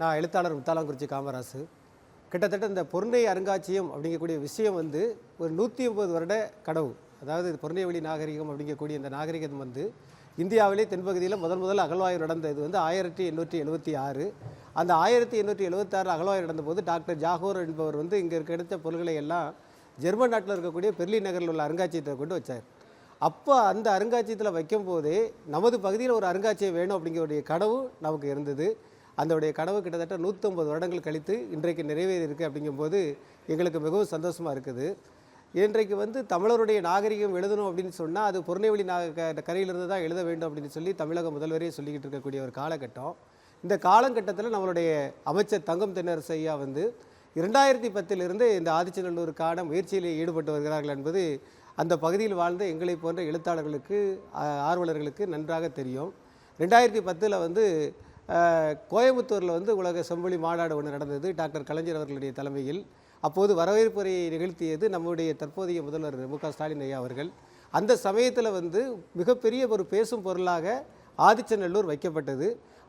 நான் எழுத்தாளர் முத்தாலாங்குறிச்சி காமராசு. கிட்டத்தட்ட இந்த பொருணை அருங்காட்சியம் அப்படிங்கக்கூடிய விஷயம் வந்து ஒரு நூற்றி ஐம்பது வருட கடவு அதாவது இது பொருணைவெளி நாகரிகம் அப்படிங்கக்கூடிய இந்த நாகரிகம் வந்து இந்தியாவிலே தென்பகுதியில் முதல் முதல் அகழ்வாய்வு நடந்தது வந்து ஆயிரத்தி எண்ணூற்றி எழுபத்தி ஆறு. அந்த ஆயிரத்தி எண்ணூற்றி எழுபத்தாறு அகழ்வாய்வு நடந்தபோது டாக்டர் ஜாகூர் என்பவர் வந்து இங்கே கிடைத்த பொருள்களை எல்லாம் ஜெர்மன் நாட்டில் இருக்கக்கூடிய பெர்லின் நகரில் உள்ள அருங்காட்சியகத்தை கொண்டு வச்சார். அப்போ அந்த அருங்காட்சியகத்தில் வைக்கும்போதே நமது பகுதியில் ஒரு அருங்காட்சியகம் வேணும் அப்படிங்கிற கனவு நமக்கு இருந்தது. அதோடைய கனவு கிட்டத்தட்ட நூற்றம்பது வருடங்கள் கழித்து இன்றைக்கு நிறைவேறி இருக்குது அப்படிங்கும்போது எங்களுக்கு மிகவும் சந்தோஷமாக இருக்குது. இன்றைக்கு வந்து தமிழருடைய நாகரிகம் எழுதணும் அப்படின்னு சொன்னால் அது பொருணைவெளி நாக க- கரையிலிருந்து தான் எழுத வேண்டும் அப்படின்னு சொல்லி தமிழக முதல்வரே சொல்லிக்கிட்டு இருக்கக்கூடிய ஒரு காலகட்டம். இந்த காலகட்டத்தில் நம்மளுடைய அமைச்சர் தங்கம் தென்னரசு ஐயா வந்து இரண்டாயிரத்தி பத்திலிருந்து இந்த ஆதிச்சநல்லூருக்கான முயற்சியில் ஈடுபட்டு வருகிறார்கள் என்பது அந்த பகுதியில் வாழ்ந்த எங்களை போன்ற எழுத்தாளர்களுக்கு ஆர்வலர்களுக்கு நன்றாக தெரியும். ரெண்டாயிரத்தி பத்தில் வந்து கோயம்புத்தூரில் வந்து உலக செம்மொழி மாநாடு ஒன்று நடந்தது. டாக்டர் கலைஞர் அவர்களுடைய தலைமையில். அப்போது வரவேற்புரையை நிகழ்த்தியது நம்முடைய தற்போதைய முதல்வர் மு க ஸ்டாலின் ஐயா அவர்கள். அந்த சமயத்தில் வந்து மிகப்பெரிய ஒரு பேசும் பொருளாக ஆதிச்சநல்லூர் வைக்கப்பட்டது.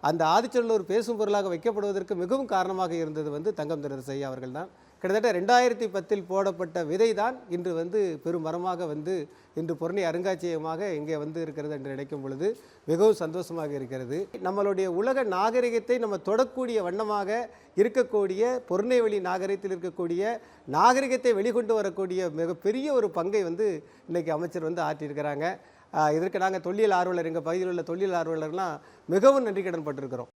அந்த ஆதிச்சநல்லூர் பேசும் பொருளாக வைக்கப்படுவதற்கு மிகவும் காரணமாக இருந்தது வந்து தங்கம் தினரசு அவர்கள் தான் கிட்டத்தட்ட ரெண்டாயிரத்தி பத்தில் போடப்பட்ட விதை தான் இன்று வந்து பெரும் மரமாக வந்து இன்று பொருணை அருங்காட்சியகமாக இங்கே வந்து இருக்கிறது என்று நினைக்கும் பொழுது மிகவும் சந்தோஷமாக இருக்கிறது. நம்மளுடைய உலக நாகரிகத்தை நம்ம தொடக்கூடிய வண்ணமாக இருக்கக்கூடிய பொருணைவெளி நாகரிகத்தில் இருக்கக்கூடிய நாகரிகத்தை வெளிக்கொண்டு வரக்கூடிய மிகப்பெரிய ஒரு பங்கை வந்து இன்றைக்கு அமைச்சர் வந்து ஆற்றியிருக்கிறாங்க. இதற்கு நாங்கள் தொல்லியல் ஆர்வலர் எங்கள் பகுதியில் உள்ள தொல்லியல் ஆர்வலர்லாம் மிகவும் நன்றி கடன் பட்டிருக்கிறோம்.